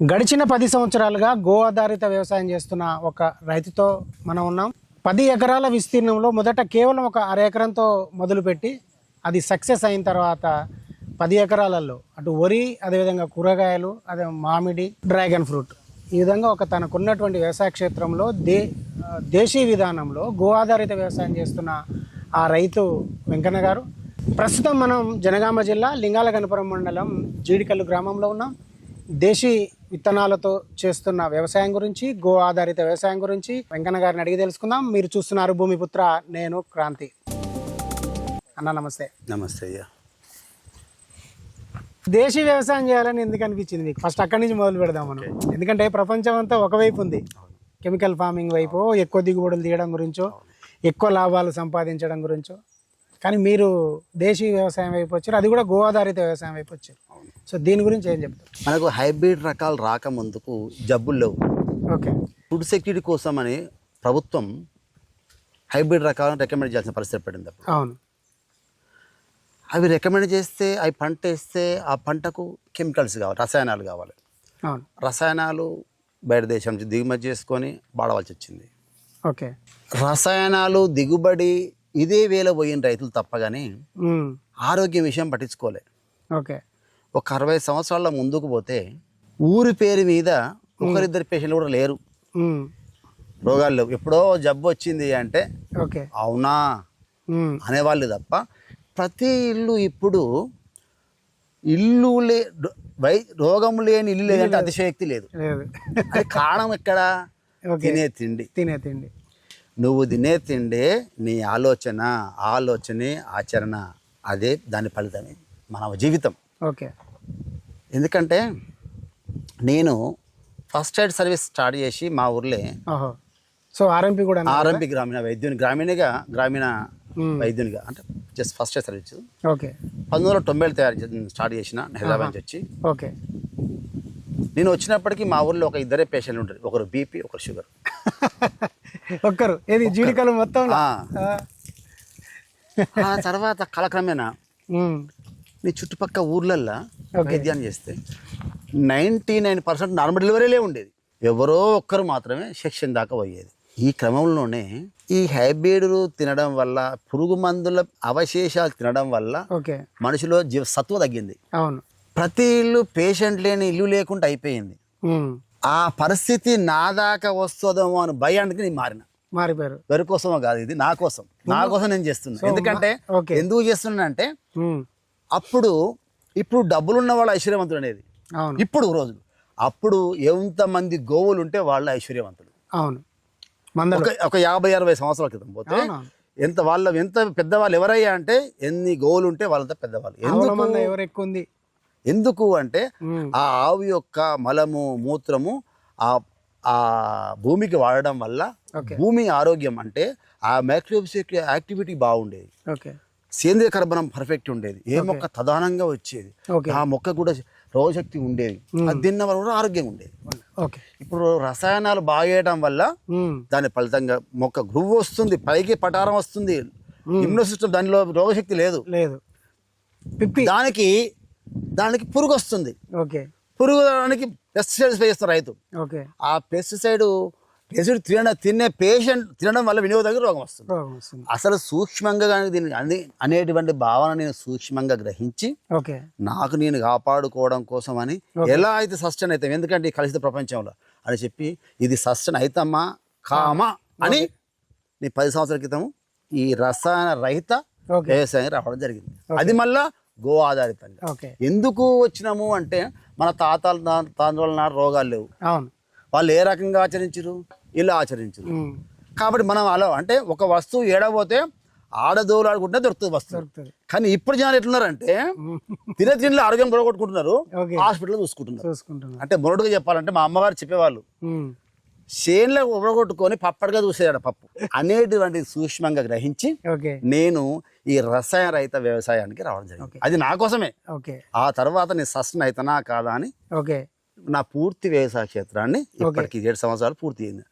గడిచిన పది సంవత్సరాలుగా గో ఆధారిత వ్యవసాయం చేస్తున్న ఒక రైతుతో మనం ఉన్నాం. పది ఎకరాల విస్తీర్ణంలో మొదట కేవలం ఒక అర ఎకరంతో మొదలుపెట్టి అది సక్సెస్ అయిన తర్వాత పది ఎకరాలలో అటు వరి అదేవిధంగా కూరగాయలు అదే మామిడి డ్రాగన్ ఫ్రూట్ ఈ విధంగా ఒక తనకున్నటువంటి వ్యవసాయ క్షేత్రంలో దే దేశీ విధానంలో గో ఆధారిత వ్యవసాయం చేస్తున్న ఆ రైతు వెంకన్న గారు. ప్రస్తుతం మనం జనగామ జిల్లా లింగాల గణపురం మండలం జీడికల్లు గ్రామంలో ఉన్నాం. దేశీ విత్తనాలతో చేస్తున్న వ్యవసాయం గురించి గో ఆధారిత వ్యవసాయం గురించి వెంకన్న గారిని అడిగి తెలుసుకుందాం. మీరు చూస్తున్నారు భూమిపుత్ర నేను క్రాంతి. అన్న నమస్తే. నమస్తే అయ్యా. దేశీ వ్యవసాయం చేయాలని ఎందుకు అనిపించింది మీకు? ఫస్ట్ అక్కడి నుంచి మొదలు పెడదాం మనం. ఎందుకంటే ప్రపంచం అంతా ఒకవైపు ఉంది. కెమికల్ ఫార్మింగ్ వైపు ఎక్కువ దిగుబడులు తీయడం గురించో ఎక్కువ లాభాలు సంపాదించడం గురించో. కానీ మీరు దేశీ వ్యవసాయం వైపు వచ్చారు అది కూడా గో ఆధారిత వ్యవసాయం వైపు వచ్చారు. సో దీని గురించి ఏం చెప్తారు మనకు హైబ్రిడ్ రకాలు రాకముందుకు జబ్బులు లేవు. ఓకే. ఫుడ్ సెక్యూరిటీ కోసం అని ప్రభుత్వం హైబ్రిడ్ రకాలను రికమెండ్ చేయాల్సిన పరిస్థితి పడింది అవును. అవి రికమెండ్ చేస్తే అవి పంట వేస్తే ఆ పంటకు కెమికల్స్ కావాలి రసాయనాలు కావాలి. రసాయనాలు బయట దేశం నుంచి దిగుమతి చేసుకొని వాడవలసి వచ్చింది. ఓకే. రసాయనాలు దిగుబడి ఇదే వేల పోయిన రైతులు తప్పగాని ఉమ్, ఆరోగ్యం విషయం పట్టించుకోలే. ఓకే. ఒక అరవై సంవత్సరాల ముందుకు పోతే ఊరి పేరు మీద ఒకరిద్దరు పేషెంట్లు కూడా లేరు. రోగాలు లేవు. ఎప్పుడో జబ్బు వచ్చింది అంటే ఓకే. అవునా? అనేవాళ్ళు తప్ప ప్రతి ఇల్లు ఇప్పుడు ఇల్లు లే వై రోగం లేని ఇల్లు లేదంటే అతిశయోక్తి లేదు. అది కారణం ఎక్కడ? తినే తిండి. తినే తిండి. నువ్వు తినే తిండే నీ ఆలోచన ఆలోచనే ఆచరణ అదే దాని ఫలితమే. మన జీవితం. ఓకే. ఎందుకంటే నేను ఫస్ట్ ఎయిడ్ సర్వీస్ స్టార్ట్ చేసి మా ఊర్లో సో ఆర్ఎంపీ కూడా. ఆర్ఎంపి గ్రామీణ వైద్యుని గ్రామీణగా గ్రామీణ. వైద్యునిగా అంటే just first aid service okay. పంతొమ్మిది వందల తొంభై తయారు స్టార్ట్ చేసిన హైదరాబాద్ నుంచి వచ్చి. ఓకే. నేను వచ్చినప్పటికీ మా ఊర్లో ఒక ఇద్దరే పేషెంట్లు ఉంటారు. ఒకరు బీపీ ఒకరు షుగర్ ఒక్కరు. ఏది జీడికలు మొత్తం తర్వాత కాలక్రమేణా నీ చుట్టుపక్క ఊర్లల్లో వైద్యాన్ని చేస్తే నైంటీ నైన్ పర్సెంట్ నార్మల్ డెలివరీలే ఉండేది. ఎవరో ఒక్కరు మాత్రమే సెక్షన్ దాకా పోయేది. ఈ క్రమంలోనే ఈ హైబ్రిడ్లు తినడం వల్ల పురుగు మందుల అవశేషాలు తినడం వల్ల మనిషిలో జీవ సత్వ తగ్గింది. అవును. ప్రతి ఇల్లు పేషెంట్ లేని ఇల్లు లేకుండా అయిపోయింది. ఆ పరిస్థితి నా దాకా వస్తుందేమో అని భయానికి నేను మారిన. మారిపోయారు. ఎవరి కోసమో కాదు ఇది నా కోసం. నా కోసం నేను చేస్తున్నా. ఎందుకంటే. ఎందుకు చేస్తున్నా అంటే అప్పుడు ఇప్పుడు డబ్బులున్న వాళ్ళు ఐశ్వర్యవంతులు అనేది. అవును. ఇప్పుడు రోజులు. అప్పుడు ఎంతమంది గోవులు ఉంటే వాళ్ళు ఐశ్వర్యవంతులు. అవును. ఒక యాభై అరవై సంవత్సరాల క్రితం పోతే. ఎంత వాళ్ళ ఎంత పెద్దవాళ్ళు ఎవరయ్యా అంటే ఎన్ని గోవులు ఉంటే వాళ్ళంతా పెద్దవాళ్ళు. ఆవుల ఎందుకు మంద ఎవరు ఎక్కువ ఉంది ఎందుకు అంటే ఆ ఆవు యొక్క మలము మూత్రము ఆ ఆ భూమికి వాడడం వల్ల భూమి ఆరోగ్యం అంటే ఆ మైక్రోబిసిక్ యాక్టివిటీ బాగుండేది. ఓకే. సేంద్రియ కర్బనం పర్ఫెక్ట్ ఉండేది. ఏ మొక్క ప్రధానంగా వచ్చేది. ఆ మొక్క కూడా రోగశక్తి ఉండేది. అది తిన్న వల్ల కూడా ఆరోగ్యంగా ఉండేది. ఓకే. ఇప్పుడు రసాయనాలు బాగేయడం వల్ల దాని ఫలితంగా మొక్క గ్రువ్ వస్తుంది పైకి పటారం వస్తుంది. ఇమ్యూనో సిస్టమ్ దానిలో రోగశక్తి లేదు. లేదు. పిప్పి. దానికి దానికి పురుగు వస్తుంది. ఓకే. పురుగు దానికి పెస్టిసైడ్స్ వేస్తారు రైతు. ఓకే. ఆ పెస్టిసైడ్ పెస్టిసైడ్ తినడం తినే పేషెంట్ తినడం వల్ల వినియోగదానికి రోగం వస్తుంది. రోగం వస్తుంది. అసలు సూక్ష్మంగా కానీ దీన్ని అనే అనేటువంటి భావన నేను సూక్ష్మంగా గ్రహించి ఓకే. నాకు నేను కాపాడుకోవడం కోసం అని ఎలా అయితే సస్టైన్ అవుతాం ఎందుకంటే ఈ ప్రపంచంలో అని చెప్పి ఇది సస్టైన్ అవుతామా కామా అని నీ పది సంవత్సరాల క్రితం ఈ రసాయన రహిత వ్యవసాయం రావడం జరిగింది. అది మళ్ళా గో ఆధారితంగా. ఎందుకు వచ్చినాము అంటే మన తాతల తా- తాతల నాడు రోగాలు లేవు. అవును. వాళ్ళు ఏ రకంగా ఆచరించరు ఇలా ఆచరించరు. కాబట్టి మనం అలా అంటే ఒక వస్తువు ఏడబోతే ఆడదోలాడుకుంటే దొరుకుతుంది వస్తువు. దొరుకుతుంది. కానీ ఇప్పుడు జనాలు ఎట్లున్నారంటే తినే తిండిలో ఆరోగ్యం పొడగొట్టుకుంటున్నారు ఓకే. హాస్పిటల్లో చూసుకుంటున్నారు. చూసుకుంటున్నా అంటే మొరటుగా చెప్పాలంటే మా అమ్మగారు చెప్పేవాళ్ళు చేన్లో ఉడగొట్టుకొని పప్పడిగా చూసేయాడు పప్పు. అనేటువంటి సూక్ష్మంగా గ్రహించి నేను ఈ రసాయన రహిత వ్యవసాయానికి రావడం జరిగింది. అది నా కోసమే. ఆ తర్వాత నేను సస్టైన్ అవుతానా కాదా అని నా పూర్తి వ్యవసాయ క్షేత్రాన్ని ఇప్పటికి ఏడు సంవత్సరాలు పూర్తి అయింది.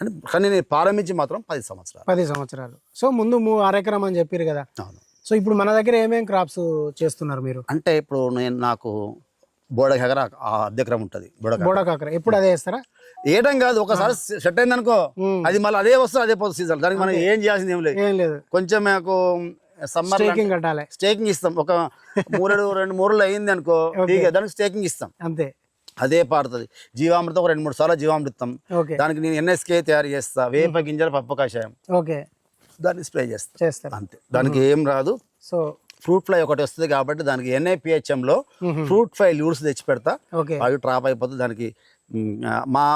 అంటే కానీ నేను ప్రారంభించి మాత్రం పది సంవత్సరాలు. పది సంవత్సరాలు. సో ముందు అరెకరం అని చెప్పారు కదా. అవును. సో ఇప్పుడు మన దగ్గర ఏమేం క్రాప్స్ చేస్తున్నారు మీరు? అంటే ఇప్పుడు నేను నాకు బోడ ఆ అర్ధ ఎకరం ఉంటుంది బోడ బోడా కాకర ఎప్పుడు అదే వేస్తారా ఏయడం కాదు ఒకసారి సెట్ అయింది అనుకో. అది మళ్ళీ అదే వస్తుంది అదే పోతుంది సీజన్ దానికి మనం ఏం చేయాల్సింది ఏం లేదు. ఏం లేదు. కొంచెం మాకు సమ్మర్ స్టేకింగ్ కట్టాలి. స్టేకింగ్ ఇస్తాం. ఒక మూరెడు రెండు మూరలు అయింది అనుకో దానికి స్టేకింగ్ ఇస్తాం. అంతే. అదే పారుతుంది. జీవామృతం ఒక రెండు మూడు సార్లు జీవామృతం. దానికి నేను ఎన్ఎస్కే తయారు చేస్తా. వేప గింజల పప్పు కషాయం. ఓకే. దాన్ని స్ప్రే చేస్తా. చేస్తారు. అంతే. దానికి ఏం రాదు. సో ఫ్రూట్ ఫ్లై ఒకటి వస్తుంది కాబట్టి దానికి NAPHM లో ఫ్రూట్ ఫ్లై ల్యూడ్స్ తెచ్చి పెడతా. అవి ట్రాప్ అయిపోతుంది దానికి మ్,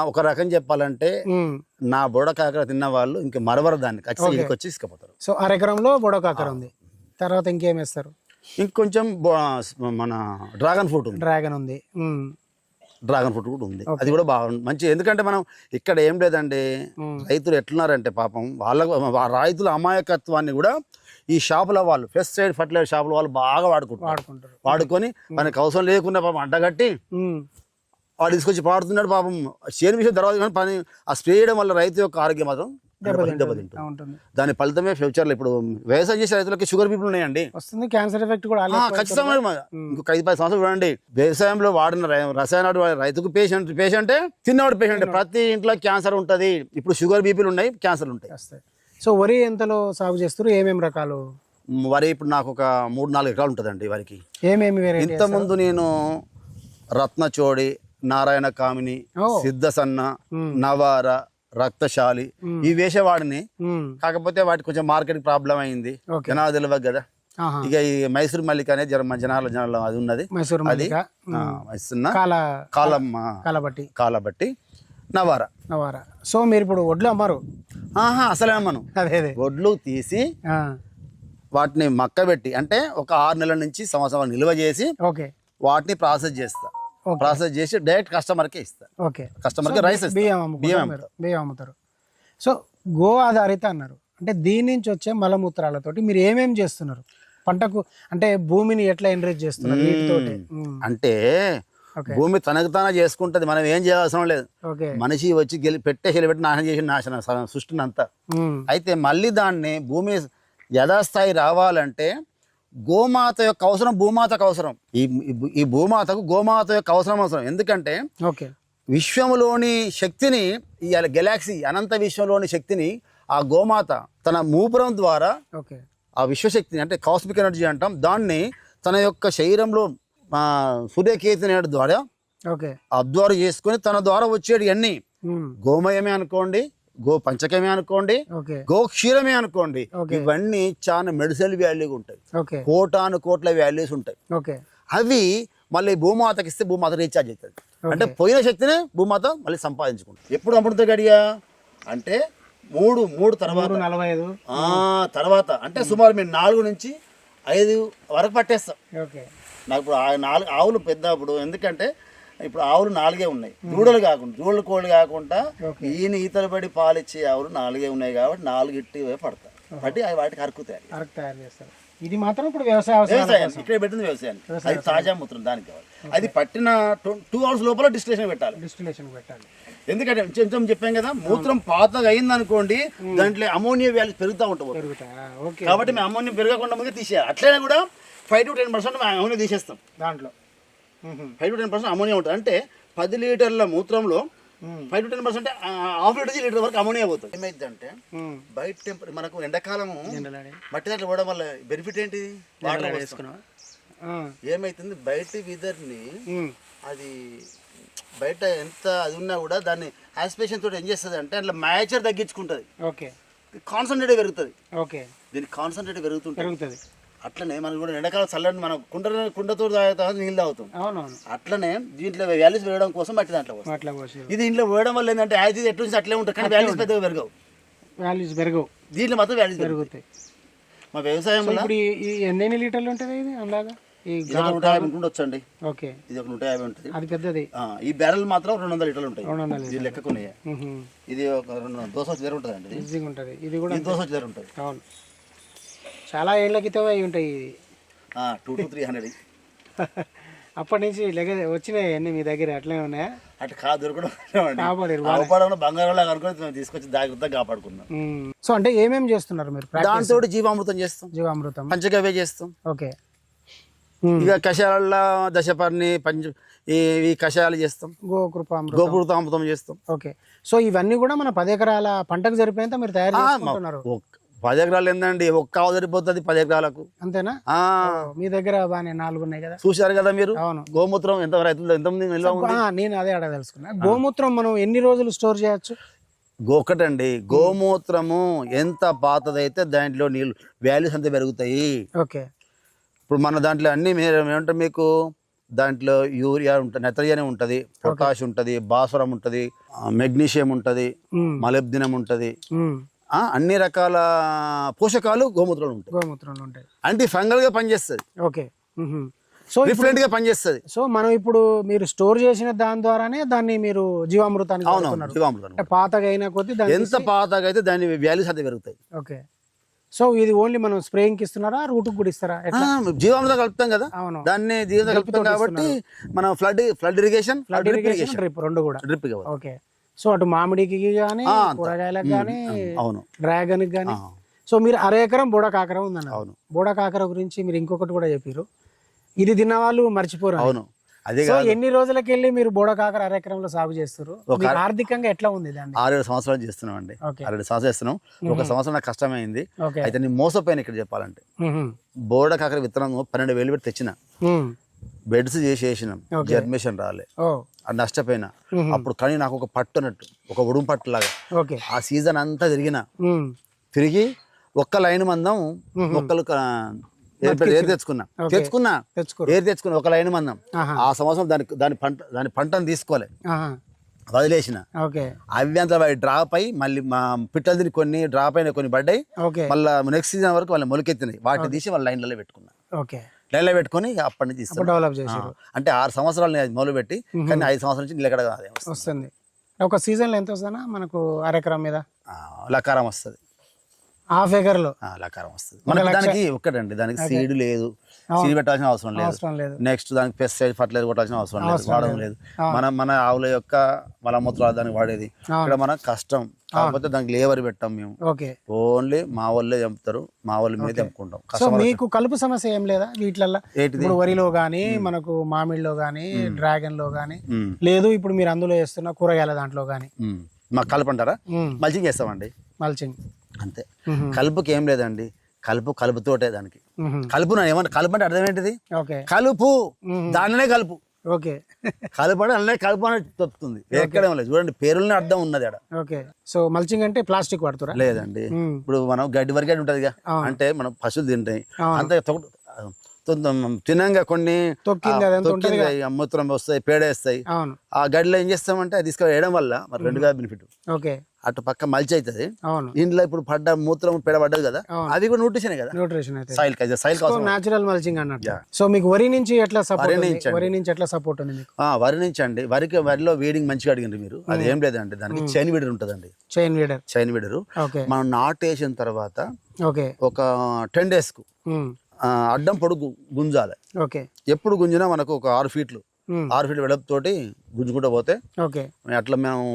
ఒక రకం చెప్పాలంటే. నా బుడ కాకర తిన్న వాళ్ళు ఇంకా మరవరు దాన్ని. ఖచ్చితంగా ఇక్కడికి వచ్చి ఇసుకపోతారు సో అరెకరంలో బోడా కాకర ఉంది. తర్వాత ఇంకేం వేస్తారు? ఇంకొంచెం మన డ్రాగన్ ఫ్రూట్ ఉంది. డ్రాగన్ ఉంది. డ్రాగన్ ఫ్రూట్ కూడా ఉంది. అది కూడా బాగుంది మంచి ఎందుకంటే మనం ఇక్కడ ఏం లేదండి. రైతులు ఎట్లున్నారంటే పాపం వాళ్ళకు ఆ రైతుల అమాయకత్వాన్ని కూడా ఈ షాపుల వాళ్ళు పెస్టిసైడ్ ఫర్టిలైజర్ షాపుల వాళ్ళు బాగా వాడుకుంటారు వాడుకొని మనకు అవసరం లేకుండా పాపం అడ్డగట్టి. వాడు తీసుకొచ్చి పాడుతున్నాడు పాపం. చేను విషయం తర్వాత పని ఆ స్ప్రే చేయడం వల్ల రైతు యొక్క ఆరోగ్యం మాత్రం దెబ్బతింటుంది. దాని ఫలితమే ఫ్యూచర్లో ఇప్పుడు వ్యవసాయం చేసే రైతులకి షుగర్ బీపీలు ఉన్నాయండి. వస్తుంది క్యాన్సర్ ఎఫెక్ట్ కూడా ఖచ్చితంగా. ఇంకొక ఐదు పది సంవత్సరాలు చూడండి. వ్యవసాయంలో వాడిన రై- రసాయనాలు వాడే రైతుకు పేషెంట్ పేషెంటే తిన్నవాడు పేషెంట్. ప్రతి ఇంట్లో క్యాన్సర్ ఉంటది. ఇప్పుడు షుగర్ బీపీలు ఉన్నాయి క్యాన్సర్ ఉంటాయి. సో వరి ఎంతలో సాగు చేస్తారు ఏమేమి రకాలు? వరి ఇప్పుడు నాకు ఒక మూడు నాలుగు ఎకరాలు ఉంటుందండి వరికి. ఏమేమి ఇంతకుముందు నేను రత్నచోడి నారాయణ కామిని. సిద్ధసన్న. నవార రక్తశాలి ఈ వేసేవాడిని. కాకపోతే వాటికి కొంచెం మార్కెట్ ప్రాబ్లం అయింది. జనాలు తెలియదు కదా. ఇక ఈ మైసూర్ మల్లిక అనేది జర జనాల జనాల అది ఉన్నది. మైసూర్ అది కాల కాలమ్మ. కాలబట్టి. కాలబట్టి నవార. నవారా. సో మీరు ఇప్పుడు వడ్లు అమ్మారు? ఆహా అసలే మనం అదే అదే. వడ్లు తీసి వాటిని మక్కబెట్టి అంటే ఒక ఆరు నెలల నుంచి సంవత్సరం నిల్వ చేసి ఓకే. వాటిని ప్రాసెస్ చేస్తా. ప్రాసెస్ చేసి డైరెక్ట్ కస్టమర్కే ఇస్తా ఓకే. కస్టమర్కి రైస్ బియ్యం బియ్యం బియ్యం అమ్ముతారు. సో గో ఆధారిత అన్నారు. అంటే దీని నుంచి వచ్చే మలమూత్రాలతోటి మీరు ఏమేమి చేస్తున్నారు? పంటకు అంటే భూమిని ఎట్లా ఎంకరేజ్ చేస్తున్నారు. అంటే. భూమి తనకు తానే చేసుకుంటది. మనం ఏం చేయాల్సిన లేదు. మనిషి వచ్చి గెలి పెట్టే పెట్టి నాశనం చేసి నాశనం సృష్టిని అంతా. అయితే మళ్ళీ దాన్ని భూమి యథాస్థాయి రావాలంటే గోమాత యొక్క అవసరం భూమాతకు అవసరం. ఈ ఈ- భూమాతకు గోమాత యొక్క అవసరం అవసరం. ఎందుకంటే ఓకే. విశ్వంలోని శక్తిని ఈ గెలాక్సీ అనంత విశ్వంలోని శక్తిని ఆ గోమాత తన మూపురం ద్వారా ఓకే. ఆ విశ్వశక్తిని అంటే కాస్మిక్ ఎనర్జీ అంటాం దాన్ని తన యొక్క శరీరంలో సూర్యకేతు నేడు ద్వారా ఓకే. అబ్జర్వ్ చేసుకొని తన ద్వారా వచ్చేది అన్ని. గోమయమే అనుకోండి గో పంచకమే అనుకోండి గో క్షీరమే అనుకోండి. ఇవన్నీ చాలా మెడిసిన్ వాల్యూ ఉంటాయి. కోటాను కోట్ల వాల్యూస్ ఉంటాయి. అవి మళ్ళీ భూమాతకి ఇస్తే భూమాత రీఛార్జ్ అవుతుంది. అంటే పోయిన శక్తిని భూమాత మళ్ళీ సంపాదించుకుంటుంది. ఎప్పుడు అమృత గడియా అంటే మూడు మూడు తర్వాత. నలభై ఐదు. ఆ, తర్వాత. అంటే సుమారు మేము నాలుగు నుంచి ఐదు వరకు పట్టేస్తాం. నాకు ఇప్పుడు ఆ నాలుగు ఆవులు పెద్ద ఇప్పుడు ఎందుకంటే ఇప్పుడు ఆవులు నాలుగే ఉన్నాయి. దూడలు కాకుండా దూడలు కోళ్ళు కాకుండా ఈయన ఈతలు పడి పాలిచ్చే ఆవులు నాలుగే ఉన్నాయి కాబట్టి నాలుగు ఇట్టి పడతాయి. పట్టి అవి వాటికి అరుకుతాయి అరకు తయారు చేస్తారు. ఇది మాత్రం ఇప్పుడు వ్యవసాయ వ్యవసాయం ఇక్కడ పెట్టింది వ్యవసాయానికి. అది తాజా మూత్రం దానికి అది పట్టిన టూ అవర్స్ లోపల డిస్టిలేషన్ పెట్టాలి. డిస్టిలేషన్ పెట్టాలి. ఎందుకంటే కొంచెం చెప్పాం కదా మూత్రం పాతగా అయింది అనుకోండి దాంట్లో అమోనియా వాల్యూ పెరుగుతూ ఉంటుంది. కాబట్టి మేము అమోనియం పెరగకుండా ముందే తీసేయాలి. అట్లనే కూడా ఫైవ్ టు టెన్ పర్సెంట్ మేము అమోనియా తీసేస్తాం. దాంట్లో. Five to ten percent ammonia ఉంటుంది. అంటే పది లీటర్ల మూత్రంలో. Five to ten percent half litre litre వరకు అమోనియా పోతుంది. ఏమైందంటే. బయట టెంపర్ మనకు ఎండాకాలము మట్టి దాంట్లో పోవడం వల్ల బెనిఫిట్ ఏంటి? వాటర్ వేసుకున్నావా? ఆ. ఏమైతుంది? బయట విదర్ని. అది బయట ఎంత అది ఉన్నా కూడా దాన్ని ఆస్పిరేషన్ తోటి ఏం చేస్తుంది అంటే అట్లా మ్యాచర్ తగ్గించుకుంటుంది. ఓకే. కాన్సన్ట్రేట్ పెరుగుతుంది. ఓకే. దీనికి కాన్సన్ట్రేట్ పెరుగుతుంటుంది పెరుగుతుంది. అట్లనే మనం కూడా ఎండాకాలం చల్లని మనం కుండ కుండతో తాగుతా నీళ్ళు తాగుతాం. అవునవును. అట్లనే దీంట్లో వాల్యూస్ పెరగడం కోసం మట్టి దాంట్లో. అట్లా ఇది ఇంట్లో పోయడం వల్ల ఏంటంటే యాజ్ ఎట్లా నుంచి అట్లే ఉంటుంది కానీ వాల్యూస్ పెద్దగా పెరగవు. వాల్యూస్ పెరగవు. దీంట్లో మాత్రం వాల్యూస్ పెరుగుతాయి. మా వ్యవసాయంలో ఇప్పుడు ఎన్ని లీటర్లు ఉంటుంది ఇది అలాగా ఈ ఇది ఒక నూట యాభై ఉండొచ్చు అండి ఓకే. ఇది ఒక నూట యాభై ఉంటుంది. అది పెద్దది. ఆ, ఈ బ్యారెల్ మాత్రం రెండు వందల లీటర్లు ఉంటాయి. ఇది లెక్కకున్నాయి. ఇది ఒక రెండు దోశ దగ్గర ఉంటుంది అండి ఇది. కూడా దోశ దగ్గర ఉంటుంది. అవును. చాలా ఏళ్ళ క్రితం అయి ఉంటాయి. ఇది టూ టు త్రీ హండ్రెడ్ అప్పటి నుంచి లెగ వచ్చినాయి అన్ని మీ దగ్గర అట్లనే ఉన్నాయా? అటు కాదు దొరకడం బంగారం అనుకుని తీసుకొచ్చి జాగ్రత్తగా కాపాడుకున్నాం. సో అంటే ఏమేమి చేస్తున్నారు మీరు దాంతో జీవామృతం చేస్తాం. జీవామృతం. పంచగవ్య చేస్తాం. ఓకే. ఇక కషాయాల దశపర్ణి పంచ ఈ కషాయాలు చేస్తాం. గోకృపామృతం. గోపురత అమృతం చేస్తాం. ఓకే. సో ఇవన్నీ కూడా మన పది ఎకరాల పంటకు సరిపోయేంత మీరు తయారు చేసుకుంటున్నారు. ఒక్క- పది ఎకరాలు ఏందండి? ఒక్క ఆవు సరిపోతుంది పది ఎకరాలకు. అంతేనా? మీ దగ్గర బాగానే నాలుగు ఉన్నాయి కదా? చూశారు కదా మీరు? అవును. గోమూత్రం ఎంత రైతులు ఆ, నేను అదే అడగ తెలుసుకున్నా గోమూత్రం మనం ఎన్ని రోజులు స్టోర్ చేయొచ్చు? ఒకటండి. గోమూత్రము ఎంత పాతదైతే దాంట్లో నీళ్ళు వాల్యూస్ అంత పెరుగుతాయి. ఓకే. ఇప్పుడు మన దాంట్లో అన్ని మీరు ఏమంటారు మీకు దాంట్లో యూరియా ఉంటుంది నత్రజని ఉంటుంది పొటాష్ ఉంటుంది భాస్వరం ఉంటుంది మెగ్నీషియం ఉంటుంది మలబ్దినం ఉంటుంది. అన్ని రకాల పోషకాలు గోమూత్రంలో ఉంటాయి. గోమూత్రంలో ఉంటాయి. యాంటీ ఫంగల్గా పనిచేస్తుంది. ఓకే. సో రిఫ్లెంట్గా పనిచేస్తుంది. సో మనం ఇప్పుడు మీరు స్టోర్ చేసిన దాని ద్వారానే దాన్ని మీరు జీవామృతానికి అవును. జీవామృతం అంటే పాతగా అయిన కొద్దీ దాన్ని ఎంత పాతగా అయితే దాని వాల్యూస్ అంత పెరుగుతాయి. ఓకే. సో ఇది ఓన్లీ మనం స్ప్రేయింగ్ ఇస్తున్నారా రూట్ కూడా ఇస్తారా? జీవామృతం కలుపుతాం కదా. అవును. దాన్ని జీవితం కలుపుతాం కాబట్టి మనం flood flood irrigation flood irrigation drip రెండు కూడా. Drip okay. సో అటు మామిడికి కానీ. కూరగాయలకు కానీ అవును. డ్రాగన్ కానీ సో మీరు అర ఎకరం బోడ కాకర ఉందన్న అవును. బోడ కాకర గురించి మీరు ఇంకొకటి కూడా చెప్పారు ఇది తిన్న వాళ్ళు మర్చిపోరు అవును. అదే సో ఎన్ని రోజులకి వెళ్ళి మీరు బోడ కాకర అర ఎకరంలో సాగు చేస్తారు ఆర్థికంగా ఎట్లా ఉంది దాన్ని? ఆరేడు సంవత్సరాలు చేస్తున్నాం అండి ఆరేడు సంవత్సరాలు చేస్తున్నాం. ఒక సంవత్సరం నాకు కష్టమైంది. అయితే నేను మోసపోయాను ఇక్కడ చెప్పాలంటే. బోర్డ కాకర విత్తనం పన్నెండు వేలు పెట్టి తెచ్చిన. బెడ్స్ చేసి వేసినాం ఓకే. జర్మేషన్ రాలే. అది నష్టపోయినా. అప్పుడు కానీ నాకు ఒక పట్టు అన్నట్టు ఒక ఉడుం పట్టు లాగా ఆ సీజన్ అంతా తిరిగిన. తిరిగి ఒక్క లైన్ మందం మొక్కలు ఏర్ తెచ్చుకున్నా. తెచ్చుకున్నా. ఏర్ తెచ్చుకున్నా ఒక లైన్ మందం. ఆ సంవత్సరం దాని దాని పంట దాని పంటను తీసుకోలే. వదిలేసిన. అవి అంత డ్రాప్ అయ్యి మళ్ళీ మా పిట్టలు తిని కొన్ని డ్రాప్ అయిన కొన్ని పడ్డాయి. మళ్ళీ నెక్స్ట్ సీజన్ వరకు వాళ్ళని మొలకెత్తినాయి. వాటిని తీసి వాళ్ళ లైన్లలో పెట్టుకున్నా. ఓకే. లైన్లో పెట్టుకొని అప్పటి నుంచి డెవలప్ చేసారు అంటే ఆరు సంవత్సరాలు మొదలు పెట్టి కానీ ఐదు సంవత్సరాల నుంచి నిలకడ వస్తుంది? ఒక సీజన్లో ఎంత వస్తుందా మనకు అరెకరం మీద? లకారం వస్తుంది. హాఫ్ ఎకర్లో ఆ, లకారం వస్తుంది. మనకి దానికి ఒక్కటండి దానికి సీడ్ లేదు. సీడ్ పెట్టాల్సిన అవసరం లేదు. నెక్స్ట్ దానికి పెస్టిసైడ్ ఫర్టిలైజర్ కొట్టాల్సిన అవసరం లేదు. వాడడం లేదు. మనం మన ఆవుల యొక్క మలమూత్రాలు దానికి వాడేది. ఇక్కడ మనకు కష్టం. కాకపోతే దానికి లేబర్ పెట్టాం మేము. ఓకే. ఓన్లీ మా వాళ్ళే చంపుతారు. మా వాళ్ళ మీద చంపుకుంటాం. సో మీకు కలుపు సమస్య ఏం లేదా? వీటిలల్లో? ఇప్పుడు వరిలో కానీ మనకు మామిడిలో కానీ డ్రాగన్లో ఉమ్, లేదు ఇప్పుడు మీరు అందులో వేస్తున్న కూరగాయల దాంట్లో ఉమ్. మాకు కలపంటారా మల్చింగ్ చేస్తామండి మల్చింగ్. అంతే. కలుపుకి ఏం లేదండి. కలుపు కలుపుతోటే దానికి. కలుపు నా ఏమంటే కలుపు అంటే అర్థం ఏంటిది? ఓకే. కలుపు. దానినే కలుపు. ఓకే. కలుపు అంటే అందులో కలుపు అని చెప్తుంది ఎక్కడేం లేదు. చూడండి పేరులోనే అర్థం ఉన్నది అక్కడ ఓకే. సో మల్చింగ్ అంటే ప్లాస్టిక్ వాడుతురా? లేదండి. ఇప్పుడు మనం గడ్డి వరకే ఉంటుంది అంటే మనం పశువులు తింటాయి. అంతే తినంగా కొన్ని మూత్రం వస్తాయి పేడ వేస్తాయి అవును. ఆ గడ్డిలో ఏం చేస్తామంటే అది తీసుకొని వేయడం వల్ల మరి రెండుగా బెనిఫిట్. ఓకే. అటు పక్క మల్చి అవుతుంది అవును. ఇంట్లో ఇప్పుడు పడ్డ మూత్రం పేడ పడ్డది కదా. అది కూడా న్యూట్రిషన్ కదా? న్యూట్రిషన్ అయితే. సాయిల్ కదా సాయిల్ కోసం. న్యాచురల్ మల్చింగ్ అన్నట్టు. సో మీకు వరి నుంచి ఎట్లా సపోర్ట్ నుంచి. వరి నుంచి ఎట్లా సపోర్ట్ ఉంది మీకు? ఆ, వరి నుంచి అండి. వరికి వరిలో వేడింగ్ మంచిగా అడిగిండ్రు మీరు. అది ఏం లేదండి. దానికి చైన్ వీడర్ ఉంటుందండి. Chain leader chain weeder okay మనం నాటేసిన తర్వాత ఓకే ఒక టెన్ డేస్కు ఉమ్, అడ్డం పొడుగు గుంజాలి. ఓకే ఎప్పుడు గుంజినా మనకు ఒక ఆరు ఫీట్లు ఉమ్, ఆరు ఫీట్ల వెడల్పు తోటి గుంజుకుంటూ పోతే ఓకే అట్లా మేము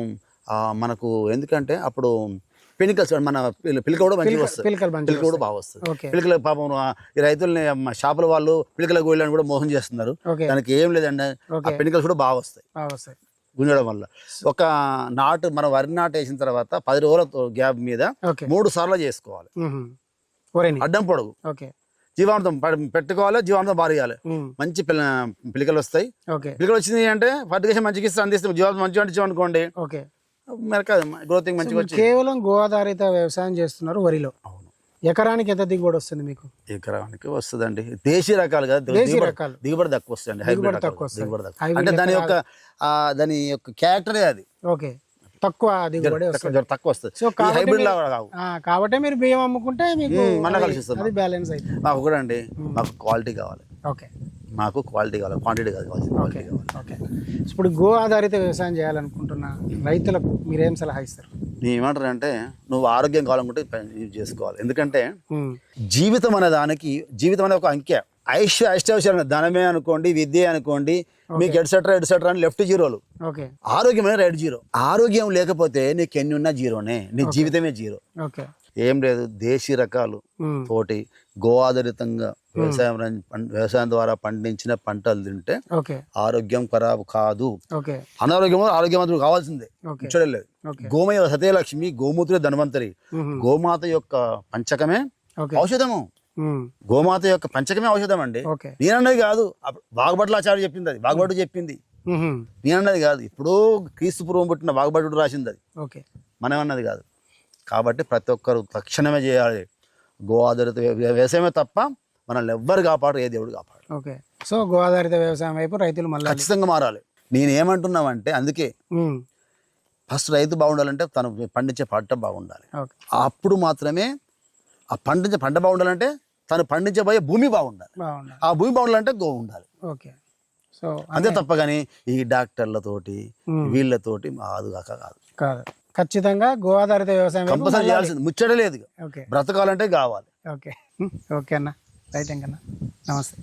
మనకు ఎందుకంటే అప్పుడు పెనికల్స్ మన పిలక కూడా మంచిగా వస్తుంది. పిలక కూడా బాగా వస్తుంది. పిలకల పాపం ఈ రైతుల్ని షాపుల వాళ్ళు పిలకల గోళ్ళని కూడా మోసం చేస్తున్నారు. దానికి ఏం లేదండి. ఆ పెనికల్స్ కూడా బాగా వస్తాయి. గుంజడం వల్ల. ఒక నాటు మన వరి నాటు వేసిన తర్వాత పది రోజుల గ్యాప్ మీద మూడు సార్లు చేసుకోవాలి. అడ్డం ఓకే. జీవామృతం పెట్టుకోవాలి జీవామృతం బారేయాలి మంచి పిల్ల పిలికలు వస్తాయి. పిలికలు వచ్చింది అంటే ఫర్టిగేషన్ మంచిగా ఇస్తే అందిస్తాం. జీవామృతం మంచిగా అందించాం అనుకోండి మెరక గ్రోతింగ్ మంచిగా వచ్చి కేవలం గో ఆధారిత వ్యవసాయం చేస్తున్నారు వరిలో. అవును. ఎకరానికి ఎంత దిగుబడి వస్తుంది మీకు? ఎకరానికి వస్తుందండి. దేశీ రకాలు కదా దేశీ దిగుబడి రకాలు. దిగుబడి తక్కువ వస్తుంది హైబ్రిడ్. తక్కువ. దిగుబడి తక్కువ. అంటే దాని యొక్క దాని యొక్క క్యారెక్టరే అది. ఓకే. తక్కువ దిగుబడి వస్తుంది. తక్కువ వస్తుంది. సో కాబట్టి హైబ్రిడ్ కాబట్టే మీరు బియ్యం అమ్ముకుంటే మీకు అది- కలిసి బ్యాలెన్స్ అయితే మాకు కూడా అండి మాకు క్వాలిటీ కావాలి. ఓకే. మాకు క్వాలిటీ కావాలి క్వాంటిటీ కాదు కావాల్సింది ఓకే క్వాలిటీ కావాలి. ఓకే. ఇప్పుడు గో ఆధారిత వ్యవసాయం చేయాలనుకుంటున్న రైతులకు మీరేం సలహా ఇస్తారు? నేను ఏమంటారు అంటే నువ్వు ఆరోగ్యం కావాలనుకుంటే ఇది చేసుకోవాలి. ఎందుకంటే జీవితం అనే దానికి జీవితం అనే ఒక అంకె. ఐశ్వ అష్టైశ్వర్యం ధనమే అనుకోండి విద్య అనుకోండి మీకు ఎడ్సెట్రా ఎడ్సెట్రా అని లెఫ్ట్ జీరోలు. ఓకే. ఆరోగ్యమే రైట్ జీరో. ఆరోగ్యం లేకపోతే నీకు ఎన్ని ఉన్నా జీరోనే. నీ జీవితమే జీరో. ఓకే. ఏం లేదు దేశీ రకాలు తోటి గో ఆధారితంగా వ్యవసాయం వ్యవసాయం ద్వారా పండించిన పంటలు తింటే ఆరోగ్యం ఖరాబు కాదు. అనారోగ్యం ఆరోగ్యవంతుడు కావాల్సిందే. చూడలేదు గోమయ సత్యలక్ష్మి గోమూత్రే ధన్వంతరి గోమాత యొక్క పంచకమే ఔషధము. గోమాత యొక్క పంచకమే ఔషధం అండి నేనన్నది కాదు. అప్పుడు వాగ్భట్లాచార్య చెప్పింది అది. వాగ్భటుడు చెప్పింది. నేనన్నది కాదు. ఇప్పుడు క్రీస్తు పూర్వం పుట్టిన వాగ్భటుడు రాసింది అది. మనం అన్నది కాదు. కాబట్టి ప్రతి ఒక్కరు తక్షణమే చేయాలి. గో ఆధారిత వ్యవసాయమే తప్ప మనల్ని ఎవ్వరు కాపాడు ఏ దేవుడు కాపాడు ఓకే. సో గో ఆధారిత వ్యవసాయం వైపు రైతులు మళ్ళీ ఖచ్చితంగా మారాలి. నేను ఏమంటున్నామంటే అందుకే ఫస్ట్ రైతు బాగుండాలంటే తను పండించే పంట బాగుండాలి. అప్పుడు మాత్రమే ఆ పండించే పంట బాగుండాలంటే తను పండించబోయే భూమి బాగుండాలి. ఆ భూమి బాగుండాలంటే గో ఉండాలి. ఓకే. సో అంతే తప్ప కానీ ఈ డాక్టర్లతోటి. వీళ్ళతోటి కాదు కాక కాదు. కాదు. ఖచ్చితంగా గో ఆధారిత వ్యవసాయం కంపల్సరీ చేయాల్సింది. ముచ్చట లేదు ఓకే. బ్రతకాలంటే కావాలి. ఓకే. ఓకే అన్న. రైట్ ఇంకన్నా నమస్తే.